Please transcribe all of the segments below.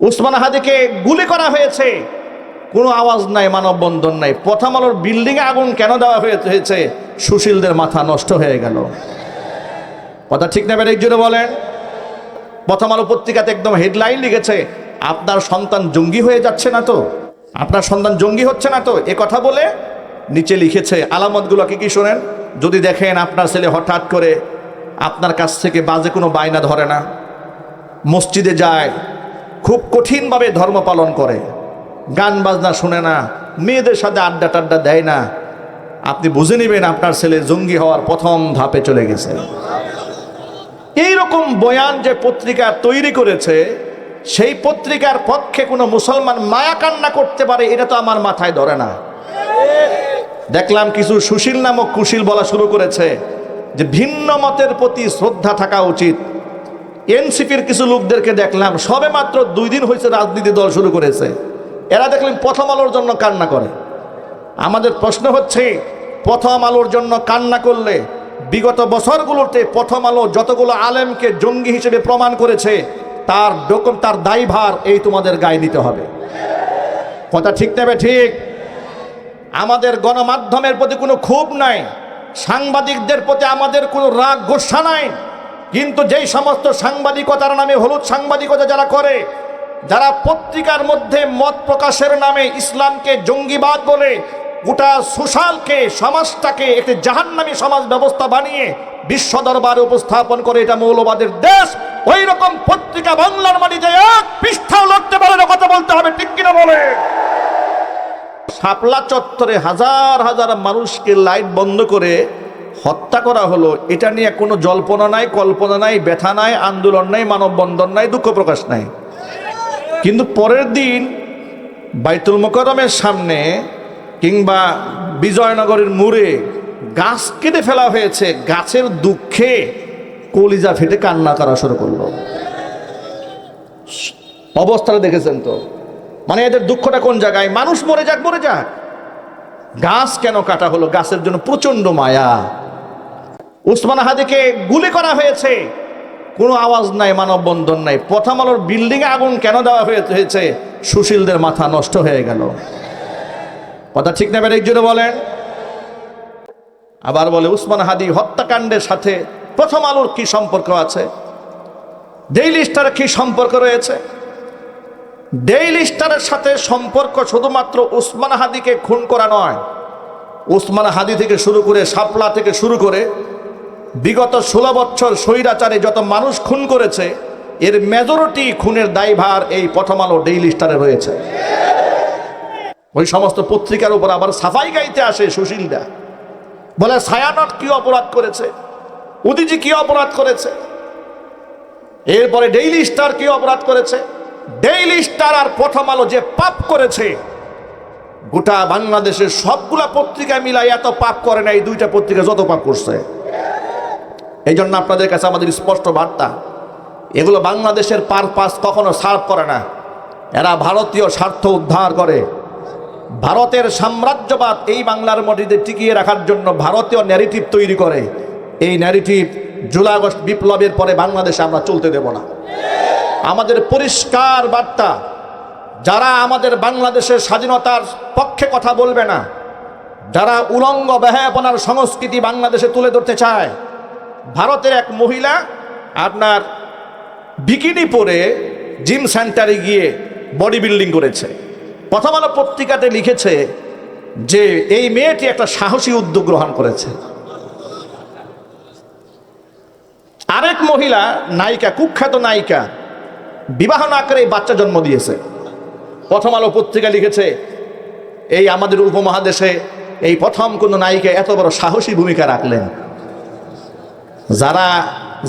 উসমান হাদিকে গুলি করা হয়েছে। কোনো আওয়াজ নাই, মানববন্ধন নাই। প্রথম আলোর বিল্ডিংয়ে আগুন কেন দেওয়া হয়ে- হয়েছে? সুশীলদের মাথা নষ্ট হয়ে গেল। কথা ঠিক না জন্য বলেন। প্রথম আলো পত্রিকাতে একদম হেডলাইন লিখেছে, আপনার সন্তান জঙ্গি হয়ে যাচ্ছে না তো? আপনার সন্তান জঙ্গি হচ্ছে না তো? এ কথা বলে নিচে লিখেছে, আলামতগুলো কি কি শোনেন? যদি দেখেন আপনার ছেলে হঠাৎ করে আপনার কাছ থেকে বাজে কোনো বায়না ধরে না, মসজিদে যায় খুব কঠিনভাবে ধর্ম পালন করে। গান বাজনা শুনে না, মেয়েদের সাথে আড্ডা টাড্ডা দেয় না। আপনি বুঝে নেবেন আপনার ছেলে জঙ্গি হওয়ার প্রথম ধাপে চলে গেছে। এইরকম বয়ান যে পত্রিকা তৈরি করেছে, সেই পত্রিকার পক্ষে কোনো মুসলমান মায়া কান্না করতে পারে, এটা তো আমার মাথায় ধরে না। দেখলাম কিছু সুশীল নামক কুশীল বলা শুরু করেছে যে ভিন্ন মতের প্রতি শ্রদ্ধা থাকা উচিত। এনসিপির কিছু লোকদেরকে দেখলাম সবে মাত্র দুই দিন হয়েছে রাজনীতি দল শুরু করেছে। এরা দেখলেন প্রথম আলোর জন্য কান্না করে। আমাদের প্রশ্ন হচ্ছে, প্রথম আলোর জন্য কান্না করলে বিগত বছরগুলোতে প্রথম আলো যতগুলো আলেমকে জঙ্গি হিসেবে প্রমাণ করেছে, তার ডকুম, তার দায়ভার এই তোমাদের গায়ে নিতে হবে। কথা ঠিক নেবে ঠিক? আমাদের গণমাধ্যমের প্রতি কোনো ক্ষোভ নাই, সাংবাদিকদের প্রতি আমাদের কোনো রাগ গোসা নাই। কিন্তু যেই সমস্ত সাংবাদিকতার নামে, হলুদ সাংবাদিকতা যারা করে, যারা পত্রিকার মধ্যে মত প্রকাশের নামে ইসলামকে জঙ্গিবাদ বলে, গোটা সোশ্যালকে, সমাজটাকে একটি জাহান্নামী সমাজ ব্যবস্থা বানিয়ে বিশ্ব দরবারে উপস্থাপন করে, এটা মৌলবাদের দেশ ওই রকম পত্রিকা বাংলার মাটিতে এক পৃষ্ঠাও লড়তে পারে না, কথা বলতে হবে, ঠিক কিনা বলে? শাপলা চত্বরে হাজার হাজার মানুষকে লাইট বন্ধ করে হত্যা করা হলো, এটা নিয়ে কোনো জল্পনা নাই, কল্পনা নাই, ব্যথা নাই, আন্দোলন নাই, মানববন্ধন নাই, দুঃখ প্রকাশ নাই। কিন্তু পরের দিন বাইতুল মোকরমের সামনে কিংবা বিজয়নগরের মুড়ে গাছ কেটে ফেলা হয়েছে, গাছের দুঃখে কলিজা ফেটে কান্না করা শুরু করল। অবস্থাটা দেখেছেন তো? মানে এদের দুঃখটা কোন জায়গায়? মানুষ মরে যাক মরে যাক। গাছ কেন কাটা হলো? গাছের জন্য প্রচণ্ড মায়া। উসমান হাদিকে গুলি করা হয়েছে। কোনো আওয়াজ নাই, মানববন্ধন নাই। প্রথম আলোর বিল্ডিংয়ে আগুন কেন দেওয়া হয়ে- হয়েছে? সুশীলদের মাথা নষ্ট হয়ে গেল। কথা ঠিক নেবেন একজনে বলেন। আবার বলে, উসমান হাদি হত্যাকাণ্ডের সাথে প্রথম আলোর কি সম্পর্ক আছে? ডেইলি স্টারের কি সম্পর্ক রয়েছে? ডেইলি স্টারের সাথে সম্পর্ক শুধুমাত্র উসমান হাদিকে খুন করা নয়। উসমান হাদি থেকে শুরু করে শাপলা থেকে শুরু করে বিগত ষোলো বছর স্বৈরাচারে যত মানুষ খুন করেছে, এর মেজরিটি খুনের দায়ভার এই প্রথম আলো ডেইলি স্টারে রয়েছে। ওই সমস্ত পত্রিকার উপর আবার সাফাই গাইতে আসে সুশীলরা বলে ছায়ানট কি অপরাধ করেছে? উদিজি কি অপরাধ করেছে? এরপরে ডেইলি স্টার কি অপরাধ করেছে? ডেইলি স্টার আর প্রথম আলো যে পাপ করেছে, গোটা বাংলাদেশের সবগুলা পত্রিকা মিলাই এত পাপ করে না এই দুইটা পত্রিকা যত পাপ করছে। এই জন্য আপনাদের কাছে আমাদের স্পষ্ট বার্তা, এগুলো বাংলাদেশের পার পাস কখনো সার্ভ করে না। এরা ভারতীয় স্বার্থ উদ্ধার করে। ভারতের সাম্রাজ্যবাদ এই বাংলার মাটিতে টিকিয়ে রাখার জন্য ভারতীয় ন্যারেটিভ তৈরি করে। এই ন্যারেটিভ জুলাই আগস্ট বিপ্লবের পরে বাংলাদেশে আমরা চলতে দেব না। আমাদের পরিষ্কার বার্তা, যারা আমাদের বাংলাদেশের স্বাধীনতার পক্ষে কথা বলবে না, যারা উলঙ্গ ব্যয়াপনার সংস্কৃতি বাংলাদেশে তুলে ধরতে চায়, ভারতের এক মহিলা আপনার বিকিনি পরে জিম সেন্টারে গিয়ে বডি বিল্ডিং করেছে। প্রথম আলো পত্রিকাতে লিখেছে যে, এই মেয়েটি একটা সাহসী উদ্যোগ গ্রহণ করেছে। আরেক মহিলা, নায়িকা, কুখ্যাত নায়িকা বিবাহ না করে এই বাচ্চা জন্ম দিয়েছে। প্রথম আলো পত্রিকা লিখেছে, এই আমাদের উপমহাদেশে এই প্রথম কোন নায়িকা এত বড় সাহসী ভূমিকা রাখলেন। যারা,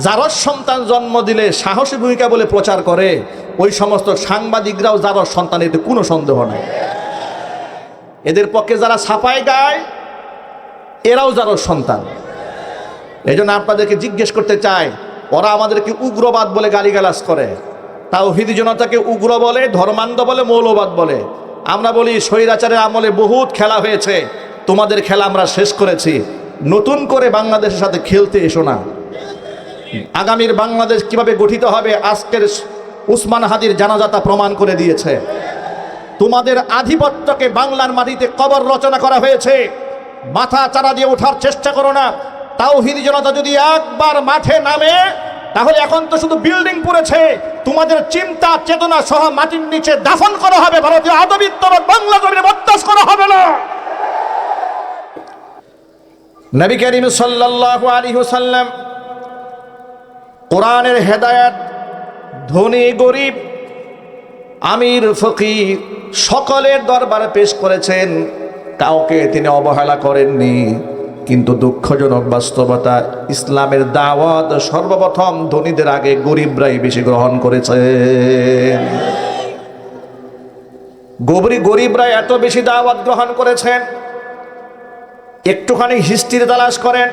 যারস সন্তান জন্ম দিলে সাহসী ভূমিকা বলে প্রচার করে, ওই সমস্ত সাংবাদিকরাও যারস সন্তান, এতে কোনো সন্দেহ নাই। এদের পক্ষে যারা ছাপায় গায় এরাও যারস সন্তান। এই জন্য আপনাদেরকে জিজ্ঞেস করতে চাই, ওরা আমাদেরকে উগ্রবাদ বলে গালিগালাজ করে। তাও হিদি জনতাকে উগ্র বলে, ধর্মান্ধ বলে, মৌলবাদ বলে। আমরা বলি, স্বৈরাচারের আমলে বহুত খেলা হয়েছে। তোমাদের খেলা আমরা শেষ করেছি। নতুন করে বাংলাদেশের সাথে খেলতে এসো না। আগামীর বাংলাদেশ কীভাবে গঠিত হবে, আজকের উসমান হাদির জানাজাতা প্রমাণ করে দিয়েছে। তোমাদের আধিপত্যকে বাংলার মাটিতে কবর রচনা করা হয়েছে। মাথা চারা দিয়ে ওঠার চেষ্টা করো না। তাও তাওহিদ জনতা যদি একবার মাঠে নামে তাহলে এখন তো শুধু বিল্ডিং পড়েছে। তোমাদের চিন্তা, চেতনা সহ মাটির নিচে দাফন করা হবে। ভারতীয় আদবিত্ববাদ বাংলা জমিনে বত্তাস করা হবে না। নবী করিম সাল্লাল্লাহু আলাইহি ওয়াসাল্লাম কোরআনের হেদায়াত, ধনী, গরিব, আমির, ফকির সকলের দরবারে পেশ করেছেন। কাউকে তিনি অবহেলা করেননি। কিন্তু দুঃখজনক বাস্তবতা, ইসলামের দাওয়াত সর্বপ্রথম ধনীদের আগে গরিবরাই বেশি গ্রহণ করেছে। গবরি গরিবরা এত বেশি দাওয়াত গ্রহণ করেছেন, একটুখানি হিস্ট্রি তালাশ করেন,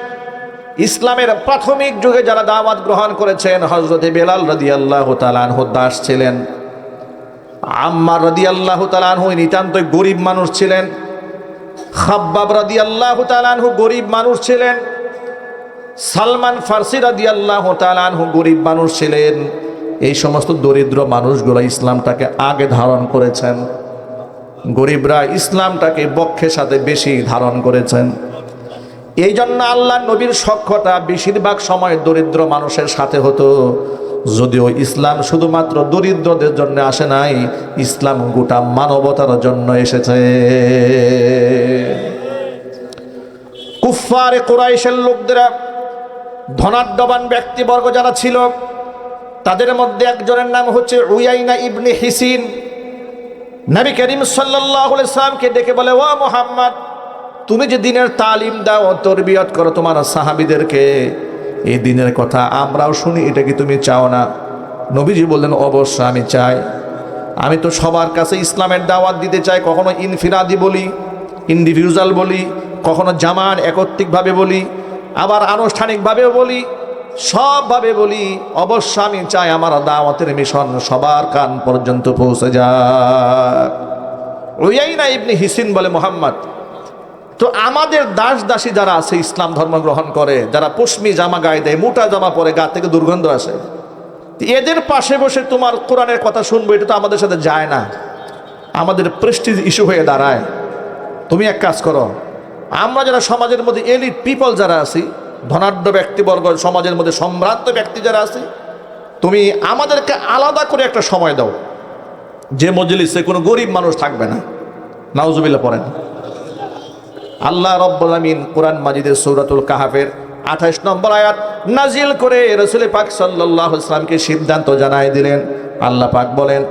ইসলামের প্রাথমিক যুগে যারা দাওয়াত গ্রহণ করেছেন হজরতে বেলাল রদি আল্লাহ তালানহ দাস ছিলেন, আম্মার রদি আল্লাহ তালানহ নিতান্তই গরিব মানুষ ছিলেন। খাব্বাব রাদি আল্লাহ তালানহু গরিব মানুষ ছিলেন। সালমান ফার্সি রাদি আল্লাহ তালানহু গরিব মানুষ ছিলেন। এই সমস্ত দরিদ্র মানুষগুলো ইসলামটাকে আগে ধারণ করেছেন। গরিবরা ইসলামটাকে বক্ষের সাথে বেশি ধারণ করেছেন। এই জন্য আল্লাহ নবীর সক্ষতা বেশিরভাগ সময় দরিদ্র মানুষের সাথে হতো। যদিও ইসলাম শুধুমাত্র দরিদ্রদের জন্য আসে নাই, ইসলাম গোটা মানবতার জন্য এসেছে। কুফারে কোরাইশের লোকদেরা, ধনাঢ্যবান ব্যক্তিবর্গ যারা ছিল, তাদের মধ্যে একজনের নাম হচ্ছে উয়াইনা ইবনে হিসিন। নবী করিম সাল্লাহ ইসলামকে ডেকে বলে, ও মোহাম্মদ, তুমি যে দিনের তালিম দাও, তরবিয়ত করো তোমার সাহাবিদেরকে এই দিনের কথা আমরাও শুনি, এটা কি তুমি চাও না? নবীজি বললেন অবশ্য আমি চাই। আমি তো সবার কাছে ইসলামের দাওয়াত দিতে চাই, কখনো ইনফিরাদি বলি, ইন্ডিভিজুয়াল বলি, কখনো জামান একত্রিকভাবে বলি, আবার আনুষ্ঠানিকভাবেও বলি, সবভাবে বলি অবশ্য আমি চাই আমার দাওয়াতের মিশন সবার কান পর্যন্ত পৌঁছে যাক। ওই না ইবনি হিসিন বলে মোহাম্মদ তো আমাদের দাস দাসী যারা আছে, ইসলাম ধর্ম গ্রহণ করে, যারা পশ্মি জামা গায়ে দেয়, মোটা জামা পরে গা থেকে দুর্গন্ধ আসে। এদের পাশে বসে তোমার কোরআনের কথা শুনব, এটা তো আমাদের সাথে যায় না। আমাদের প্রেস্টিজ ইস্যু হয়ে দাঁড়ায়। তুমি এক কাজ করো, আমরা যারা সমাজের মধ্যে এলিট পিপল যারা আছি, ধনাঢ্য ব্যক্তিবর্গ, সমাজের মধ্যে সম্ভ্রান্ত ব্যক্তি যারা আছে, তুমি আমাদেরকে আলাদা করে একটা সময় দাও। যে মজলিসে কোনো গরিব মানুষ থাকবে না। নাউজুবিল্লা পড়েন। আল্লাহ রব্বুল আমিন কোরআন মাজিদের সৌরাতুল কাহাফের আঠাশ নম্বর আয়াত নাজিল করে রসুল পাক সাল্লাহ ইসলামকে সিদ্ধান্ত জানাই দিলেন আল্লাহ পাক বলেন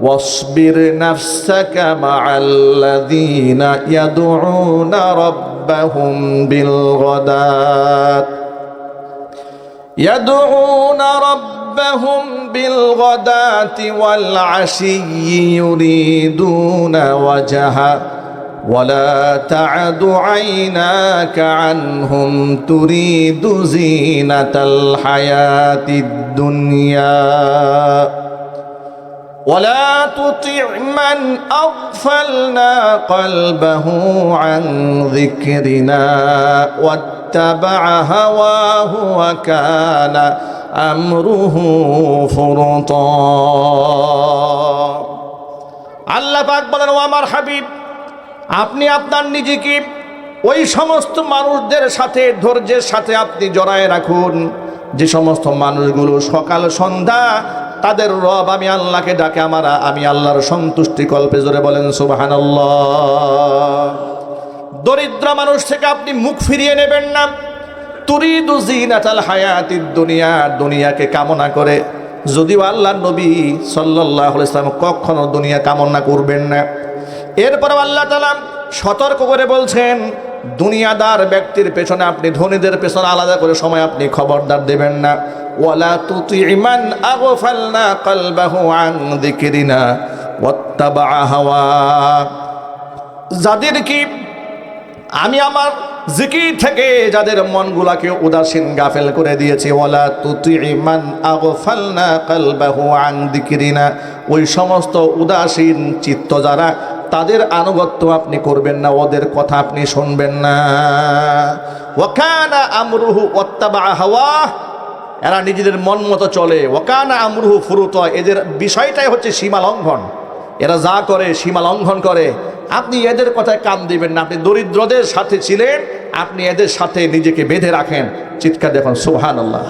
واصبر نفسك مع الذين يدعون ربهم بالغداة يدعون ربهم بالغداة والعشي يريدون وجهه ولا تعد عيناك عنهم تريد زينة الحياة الدنيا ولا تطع من أغفلنا قلبه عن ذكرنا واتبع هواه وكان أمره فرطا আল্লাহ পাক বলেন ও আমার হাবিব আপনি আপনার নিজেকে ওই সমস্ত মানুষদের সাথে, ধৈর্যের সাথে আপনি জড়ায় রাখুন। যে সমস্ত মানুষগুলো সকাল সন্ধ্যা তাদের রব আমি আল্লাহকে ডাকে, আমার, আমি আল্লাহর সন্তুষ্টি কল্পে জোরে বলেন সুবাহান দরিদ্র মানুষ থেকে আপনি মুখ ফিরিয়ে নেবেন না। তুরিদু জিনাতাল হায়াতিদ দুনিয়া, দুনিয়াকে কামনা করে। যদিও আল্লাহ নবী সাল্লাহ ইসলাম কখনো দুনিয়া কামনা করবেন না। এরপর আল্লাহ তালা সতর্ক করে বলছেন, দুনিয়াদার ব্যক্তির পেছনে আপনি, ধনীদের পেছনে আলাদা করে সময় আপনি খবরদার দেবেন না। ওয়ালা তুতি ইমান আগফালনা কালবাহু আন যিকরিনা ওয়াত্তাবা হাওয়া। যাদের কি, আমি আমার জিকির থেকে যাদের মনগুলাকে উদাসীন গাফেল করে দিয়েছি, ওয়ালা তুতি ইমান আগফালনা কালবাহু আন যিকরিনা। ওই সমস্ত উদাসীন চিত্ত যারা তাদের আনুগত্য আপনি করবেন না, ওদের কথা আপনি শুনবেন না। ওয়াকানা আমরুহু ওয়াত্তাবা হাওয়া, এরা নিজেদের মন মতো চলে। ওকানা আমরুহু ফুরুত, এদের বিষয়টাই হচ্ছে সীমা লঙ্ঘন। এরা যা করে সীমা লঙ্ঘন করে। আপনি এদের কথায় কান দিবেন না, আপনি দরিদ্রদের সাথে ছিলেন, আপনি এদের সাথে নিজেকে বেঁধে রাখেন। চিৎকার দেখুন সুহান আল্লাহ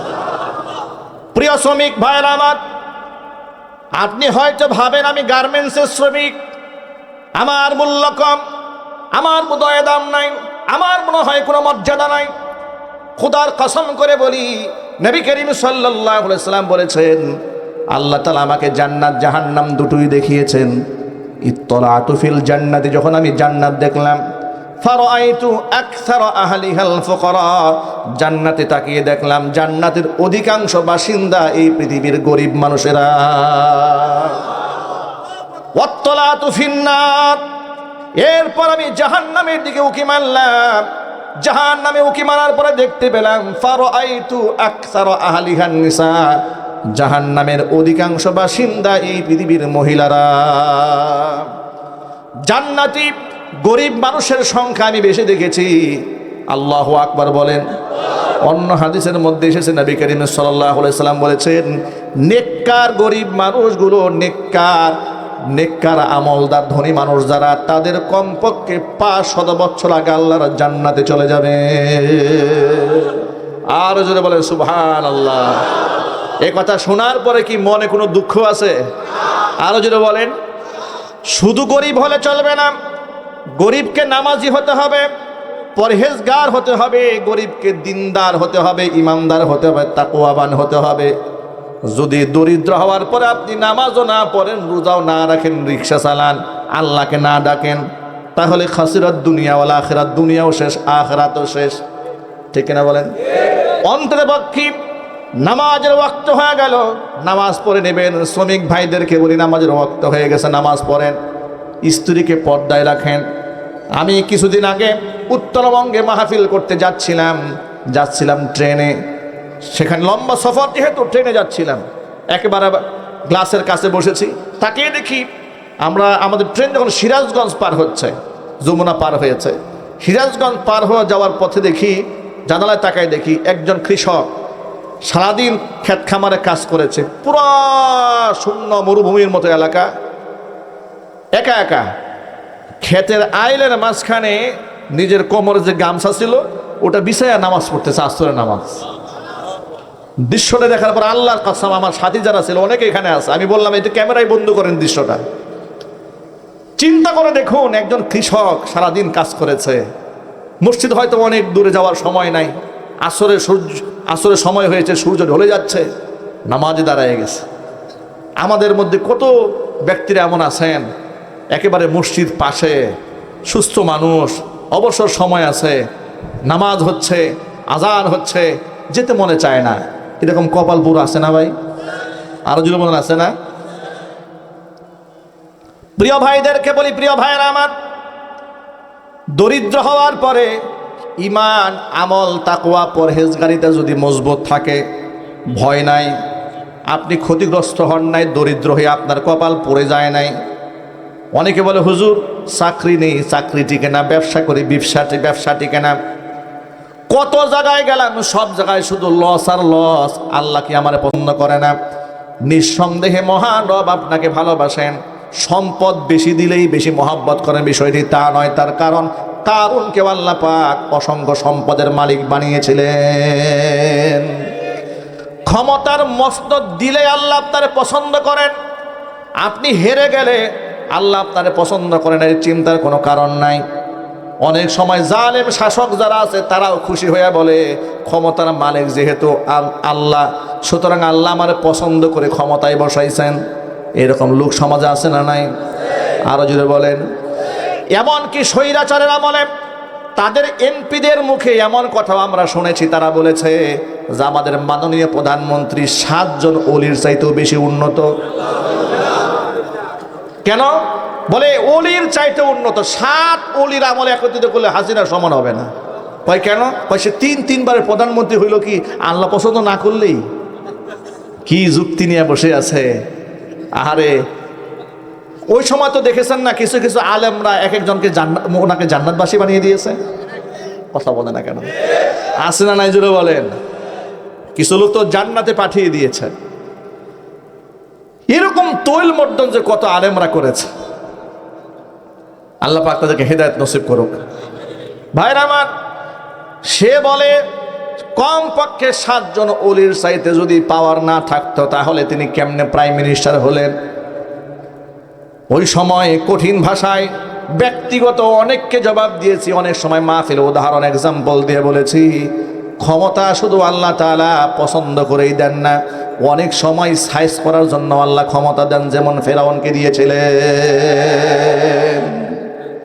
প্রিয় শ্রমিক ভাইয়ের আমার, আপনি হয়তো ভাবেন আমি গার্মেন্টসের শ্রমিক আমার মূল্য কম, আমার বোধহয় দাম নাই, আমার মনে হয় কোনো মর্যাদা নাই। খুদার কসম করে বলি, নবী করিম সাল্লাম বলেছেন, আল্লাহ তালা আমাকে জান্নাত, জাহান্নাম দুটোই দেখিয়েছেন। ইত্তলা আতুফিল জান্নাতে, যখন আমি জান্নাত দেখলাম জান্নাতে তাকিয়ে দেখলাম, জান্নাতের অধিকাংশ বাসিন্দা এই পৃথিবীর গরিব মানুষেরা। ওয়াত্তলাতু ফিন্নার। এরপর আমি জাহান্নামের দিকে উকি মারলাম। জাহান্নামে উকি মারার পরে দেখতে পেলাম ফারাইতু আকসার আহলিহান নিসা। জাহান্নামের অধিকাংশ বাসিন্দা এই পৃথিবীর মহিলারা। জান্নাতি, গরিব মানুষের সংখ্যা আমি বেশি দেখেছি। আল্লাহ আকবার বলেন। অন্য হাদিসের মধ্যে এসেছে, নবী করিম সাল্লাহ সাল্লাম বলেছেন, নেককার গরিব মানুষগুলো নেককার। নেককার আমলদার, ধনী মানুষ যারা, তাদের কমপক্ষে পাঁচ শত বছর আগে আল্লাহর জান্নাতে চলে যাবে। আর জোরে বলে সুবহান আল্লাহ এ কথা শোনার পরে কি মনে কোনো দুঃখ আছে? আরও জোরে বলেন, শুধু গরিব হলে চলবে না, গরিবকে নামাজি হতে হবে, পরহেজগার হতে হবে, গরিবকে দিনদার হতে হবে, ইমানদার হতে হবে তাকুয়াবান হতে হবে। যদি দরিদ্র হওয়ার পরে আপনি নামাজও না পড়েন, রোজাও না রাখেন, রিক্সা চালান, আল্লাহকে না ডাকেন, তাহলে খাসিরাত দুনিয়াওয়ালা আখেরাত দুনিয়াও শেষ, আখরাতও শেষ। ঠিক না বলেন? অন্তরে পক্ষী নামাজের ওয়াক্ত হয়ে গেল, নামাজ পড়ে নেবেন, শ্রমিক ভাইদেরকে বলি নামাজের ওয়াক্ত হয়ে গেছে, নামাজ পড়েন, স্ত্রীকে পর্দায় রাখেন। আমি কিছুদিন আগে উত্তরবঙ্গে মাহফিল করতে যাচ্ছিলাম যাচ্ছিলাম ট্রেনে। সেখানে লম্বা সফর, যেহেতু ট্রেনে যাচ্ছিলাম, একেবারে গ্লাসের কাছে বসেছি। তাকিয়ে দেখি আমরা, আমাদের ট্রেন যখন সিরাজগঞ্জ পার হচ্ছে, যমুনা পার হয়েছে, সিরাজগঞ্জ পার হয়ে যাওয়ার পথে দেখি, জানালায় তাকায় দেখি একজন কৃষক সারাদিন ক্ষেত খামারে কাজ করেছে। পুরা শূন্য মরুভূমির মতো এলাকা। একা একা ক্ষেতের আইলের মাঝখানে নিজের কোমরে যে গামছা ছিল, ওটা বিছায়া নামাজ পড়তেছে আস্তরের নামাজ। দৃশ্যটা দেখার পর আল্লাহর কাসাম, আমার সাথী যারা ছিল, অনেকে এখানে আছে। আমি বললাম এটা ক্যামেরায় বন্ধ করেন দৃশ্যটা। চিন্তা করে দেখুন, একজন কৃষক সারাদিন কাজ করেছে। মসজিদ হয়তো অনেক দূরে যাওয়ার সময় নাই। আসরে সূর্য আসরে সময় হয়েছে, সূর্য ঢলে যাচ্ছে, নামাজে দাঁড়ায় গেছে। আমাদের মধ্যে কত ব্যক্তিরা এমন আছেন? একেবারে মসজিদ পাশে, সুস্থ মানুষ, অবসর সময় আছে, নামাজ হচ্ছে, আজান হচ্ছে, যেতে মনে চায় না। এরকম কপালপুর আছে না ভাই? আরও যদি মনে আছে না? প্রিয় ভাইদেরকে বলি, প্রিয় ভাইয়েরা আমার, দরিদ্র হওয়ার পরে ইমান, আমল, তাকওয়া পরহেজগারিতা যদি মজবুত থাকে, ভয় নাই। আপনি ক্ষতিগ্রস্ত হন নাই, দরিদ্র হয়ে আপনার কপাল পড়ে যায় নাই। অনেকে বলে, হুজুর, চাকরি নেই, চাকরি টিকে না, ব্যবসা করি ব্যবসাটি ব্যবসা টিকে না। কত জায়গায় গেলাম? সব জায়গায় শুধু লস আর লস আল্লাহ কি আমার পছন্দ করে না? নিঃসন্দেহে মহান রব আপনাকে ভালোবাসেন। সম্পদ বেশি দিলেই বেশি মহাব্বত করেন বিষয়টি, তা নয়, তার কারণ কারণকে আল্লাহ পাক অসংখ্য সম্পদের মালিক বানিয়েছিলেন। ক্ষমতার মস্তদ দিলে আল্লাহ আপনারে পছন্দ করেন। আপনি হেরে গেলে আল্লাহ আপনারে পছন্দ করেন, এর চিন্তার কোনো কারণ নাই। অনেক সময় জালেম শাসক যারা আছে, তারাও খুশি হয়ে বলে, ক্ষমতার মালিক যেহেতু আল্লাহ, সুতরাং আল্লাহ আমার পছন্দ করে ক্ষমতায় বসাইছেন। এরকম লোক সমাজে আছে না নাই? আরও জুড়ে বলেন। এমনকি স্বৈরাচারের আমলে তাদের এমপিদের মুখে এমন কথাও আমরা শুনেছি। তারা বলেছে যে, আমাদের মাননীয় প্রধানমন্ত্রী সাতজন অলির চাইতেও বেশি উন্নত। কেন? বলে, অলির চাইতে উন্নত। সাত অলির আমলে একত্রিত করলে হাসিনা সমান হবে না। কয় কেন? কয়, সে তিন, তিনবারের প্রধানমন্ত্রী হইল কি আল্লাহ পছন্দ না করলেই? কি যুক্তি নিয়ে বসে আছে? আহারে, ওই সময় তো দেখেছেন না কিছু কিছু আলেমরা এক একজনকে ওনাকে জান্নাতবাসী বানিয়ে দিয়েছে? কথা বলে না কেন? আছে না নাই জুড়ে বলেন? কিছু লোক তো জান্নাতে পাঠিয়ে দিয়েছেন এরকম তৈল মর্দন যে কত আলেমরা করেছে। আল্লাহ পাক তাদেরকে হেদায়ত নসিব করুক। ভাইরা আমার, সে বলে কম পক্ষে সাতজন অলির সাইতে যদি পাওয়ার না থাকতো, তাহলে তিনি কেমনে প্রাইম মিনিস্টার হলেন? ওই সময় কঠিন ভাষায় ব্যক্তিগত অনেককে জবাব দিয়েছি, অনেক সময় মাহফিল উদাহরণ এক্সাম্পল দিয়ে বলেছি, ক্ষমতা শুধু আল্লাহ তাআলা পছন্দ করেই দেন না, অনেক সময় সাইজ করার জন্য আল্লাহ ক্ষমতা দেন, যেমন ফেরাউনকে দিয়েছিলেন।